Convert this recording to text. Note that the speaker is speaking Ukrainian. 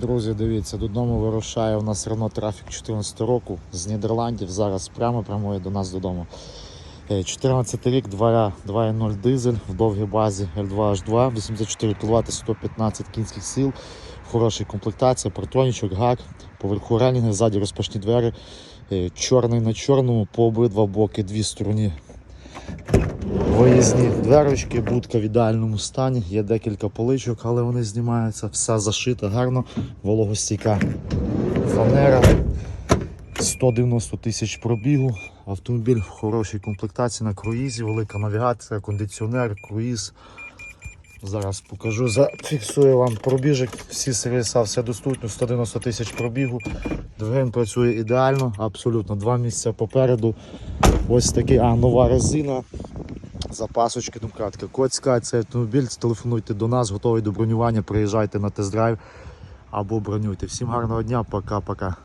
Друзі, дивіться, додому вирушає у нас Renault Traffic 14 року з Нідерландів. Зараз прямо прямує до нас додому. Е, 14 рік, 2.0 дизель в довгій базі L2H2, 84 кВт, 115 кінських сил, в хорошій комплектації, протронічок, гак, поверху релінги, ззаді розпашні двері, е, чорний на чорному, по обидва боки, дві стороні Виїзні дверочки, будка в ідеальному стані, є декілька поличок, але вони знімаються, все зашито гарно, вологостійка фанера, 190 тисяч пробігу, автомобіль в хорошій комплектації на круїзі, велика навігація, кондиціонер, круїз. Зараз покажу, зафіксую вам пробіжок, всі сервіса, все доступно, 190 тисяч пробігу. Двигун працює ідеально, абсолютно два місця попереду. Ось такий, а нова резина. Запасочки, кратка. Коцька, цей автомобіль, телефонуйте до нас, готовий до бронювання, приїжджайте на тест-драйв або бронюйте. Всім гарного дня, пока-пока.